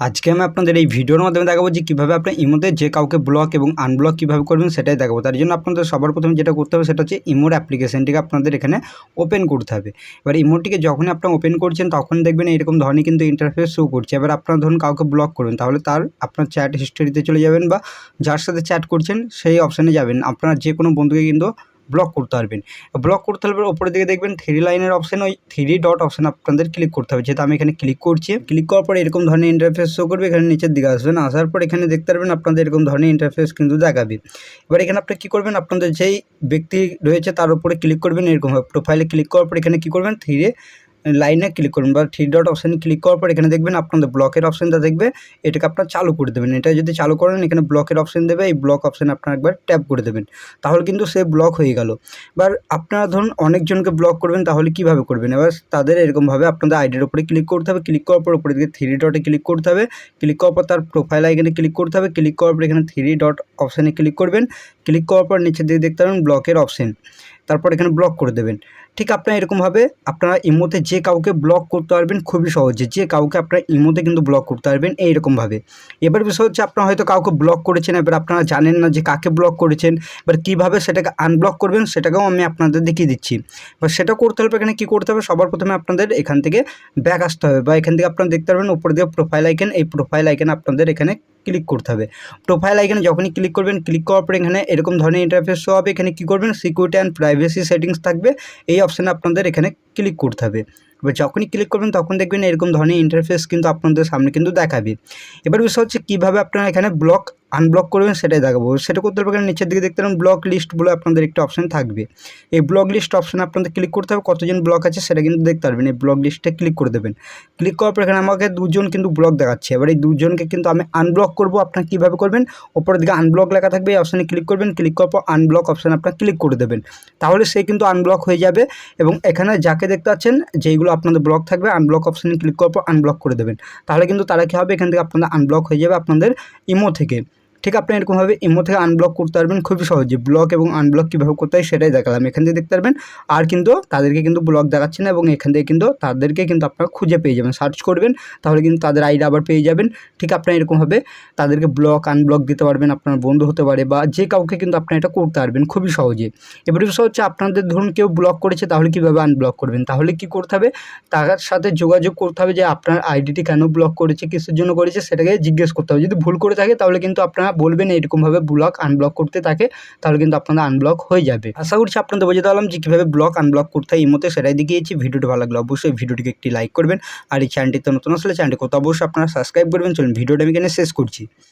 আজকে আমি আপনাদের এই ভিডিওর মাধ্যমে দেখাবো যে কীভাবে আপনি ইমোতে যে কাউকে ব্লক এবং আনব্লক কীভাবে করবেন সেটাই দেখাবো। তার জন্য আপনাদের সবার প্রথমে যেটা করতে হবে সেটা হচ্ছে ইমোর অ্যাপ্লিকেশনটিকে আপনাদের এখানে ওপেন করতে হবে। এবার ইমোটিকে যখনই আপনি ওপেন করছেন, তখন দেখবেন এরকম ধরনের কিন্তু ইন্টারফেস শো করছে। এবার আপনারা ধরুন কাউকে ব্লক করবেন, তাহলে তার আপনার চ্যাট হিস্টোরিতে চলে যাবেন বা যার সাথে চ্যাট করছেন, সেই অপশানে যাবেন। আপনার যে কোনো বন্ধুকে কিন্তু ব্লক করতে পারবেন। ব্লক করতে পারবেন ওপরের দিকে দেখবেন থ্রি লাইনের অপশান ওই থ্রি ডট অপশান আপনাদের ক্লিক করতে হবে। যেহেতু আমি এখানে ক্লিক করছি ক্লিক করার পর এরকম ধরনের ইন্টারফেস শো করবে, এখানে নিচের দিকে আসবেন আসার পর এখানে দেখতে পারবেন আপনাদের এরকম ধরনের ইন্টারফেস কিন্তু দেখাবে। এবার এখানে আপনি কী করবেন? আপনাদের যেই ব্যক্তি রয়েছে তার উপরে ক্লিক করবেন এরকমভাবে প্রোফাইলে ক্লিক করার পর এখানে কী করবেন? থ্রি লাইনে ক্লিক করুন বা থ্রি ডট অপশানে ক্লিক করার পর এখানে দেখবেন আপনাদের ব্লকের অপশানটা দেখবে, এটাকে আপনার চালু করে দেবেন। এটা যদি চালু করেন, এখানে ব্লকের অপশান দেবে, এই ব্লক অপশানে আপনার একবার ট্যাপ করে দেবেন। তাহলে কিন্তু সে ব্লক হয়ে গেল। এবার আপনারা ধরুন অনেকজনকে ব্লক করবেন, তাহলে কীভাবে করবেন? এবার তাদের এরকমভাবে আপনাদের আইডির উপরে ক্লিক করতে হবে। ক্লিক করার পর উপরে দিকে থ্রি ডটে ক্লিক করতে হবে। ক্লিক করার পর তার প্রোফাইল আইকনে ক্লিক করতে হবে। ক্লিক করার পর এখানে থ্রি ডট অপশানে ক্লিক করবেন। ক্লিক করার পর নিচের দিকে দেখতে পাবেন ব্লকের অপশান তারপর এখানে ব্লক করে দেবেন। ঠিক আপনার এরকমভাবে আপনারা ইমোতে যে কাউকে ব্লক করতে পারবেন খুবই সহজে। যে কাউকে আপনারা ইমোতে কিন্তু ব্লক করতে পারবেন এইরকমভাবে এবার বিষয় হচ্ছে, আপনারা হয়তো কাউকে ব্লক করেছেন, এবার আপনারা জানেন না যে কাকে ব্লক করেছেন, এবার কীভাবে সেটাকে আনব্লক করবেন, সেটাকেও আমি আপনাদের দেখিয়ে দিচ্ছি। এবার সেটা করতে হলে এখানে কী করতে হবে? সবার প্রথমে আপনাদের এখান থেকে ব্যাক আসতে হবে বা এখান থেকে আপনারা দেখতে পারবেন, উপর দিয়ে প্রোফাইল আইকেন এই প্রোফাইল আইকেন আপনাদের এখানে ক্লিক করতে হবে। প্রোফাইল আইকনে যখনই ক্লিক করবেন ক্লিক করার পর এখানে এরকম ধরনের ইন্টারফেস শো হবে। এখানে কী করবেন? সিকিউরিটি অ্যান্ড প্রাইভেসি সেটিংস থাকবে। এই অপশানে আপনাদের এখানে ক্লিক করতে হবে। এবার যখনই ক্লিক করবেন, তখন দেখবেন এরকম ধরনের ইন্টারফেস কিন্তু আপনাদের সামনে কিন্তু দেখাবে। এবার বিষয় হচ্ছে কীভাবে আপনারা এখানে ব্লক আনব্লক করবেন সেটাই দেখাবো। সেটা করতে হবে নিচের দিকে দেখতে পারেন ব্লক লিস্ট বলে আপনাদের একটা অপশান থাকবে। এই ব্লক লিস্ট অপশানে আপনাদের ক্লিক করতে হবে, কতজন ব্লক আছে সেটা কিন্তু দেখতে পারবেন। এই ব্লক লিস্টে ক্লিক করে দেবেন। ক্লিক করার পর এখানে আমাকে দুজন কিন্তু ব্লক দেখাচ্ছে। এবার এই দুজনকে কিন্তু আমি আনব্লক করব, আপনার কীভাবে করবেন? ওপরের দিকে আনব্লক লেখা থাকবে, এই অপশানে ক্লিক করবেন। ক্লিক করার পর আনব্লক অপশানে আপনার ক্লিক করে দেবেন। তাহলে সে কিন্তু আনব্লক হয়ে যাবে এবং এখানে যাকে দেখতে পাচ্ছেন, যেইগুলো আপনাদের ব্লক থাকবে আনব্লক অপশানে ক্লিক করার পর আনব্লক করে দেবেন। তাহলে কিন্তু তারা কী হবে? এখান থেকে আপনাদের আনব্লক হয়ে যাবে আপনাদের ইমো থেকে। ঠিক আপনি এরকমভাবে ইমো থেকে আনব্লক করতে পারবেন, খুবই সহজে। ব্লক এবং আনব্লক কীভাবে করতে হয় সেটাই দেখালাম। এখান থেকে দেখতে পারবেন, আর কিন্তু তাদেরকে কিন্তু ব্লক দেখাচ্ছে না এবং এখান থেকে কিন্তু তাদেরকে কিন্তু আপনারা খুঁজে পেয়ে যাবেন। সার্চ করবেন, তাহলে কিন্তু তাদের আইডি আবার পেয়ে যাবেন। ঠিক আপনার এরকমভাবে তাদেরকে ব্লক আনব্লক দিতে পারবেন, আপনার বন্ধু হতে পারে বা যে কাউকে কিন্তু আপনি এটা করতে পারবেন, খুবই সহজে। এবার বিষয় হচ্ছে আপনাদের ধরুন কেউ ব্লক করেছে, তাহলে কীভাবে আনব্লক করবেন? তাহলে কি করতে হবে? তার সাথে যোগাযোগ করতে হবে যে আপনার আইডিটি কেন ব্লক করেছে, কিসের জন্য করেছে, সেটাকে জিজ্ঞেস করতে হবে। যদি ভুল করে থাকে, তাহলে কিন্তু আপনারা বলবেন এরকমভাবে ব্লক আনব্লক করতে থাকে তাহলে কিন্তু আপনাদের আনব্লক হয়ে যাবে। আশা করছি আপনাদের বোঝাতে পারলাম যে কীভাবে ব্লক আনব্লক করতে হয় এই মতো সেটাই দেখিয়েছি। ভিডিওটি ভালো লাগল অবশ্যই ভিডিওটিকে একটি লাইক করবেন। আর এই চ্যানেলটিতে নতুন আসলে চ্যানেলটি কত অবশ্যই আপনারা সাবস্ক্রাইব করবেন। চলুন ভিডিওটা আমি এখানে শেষ করছি।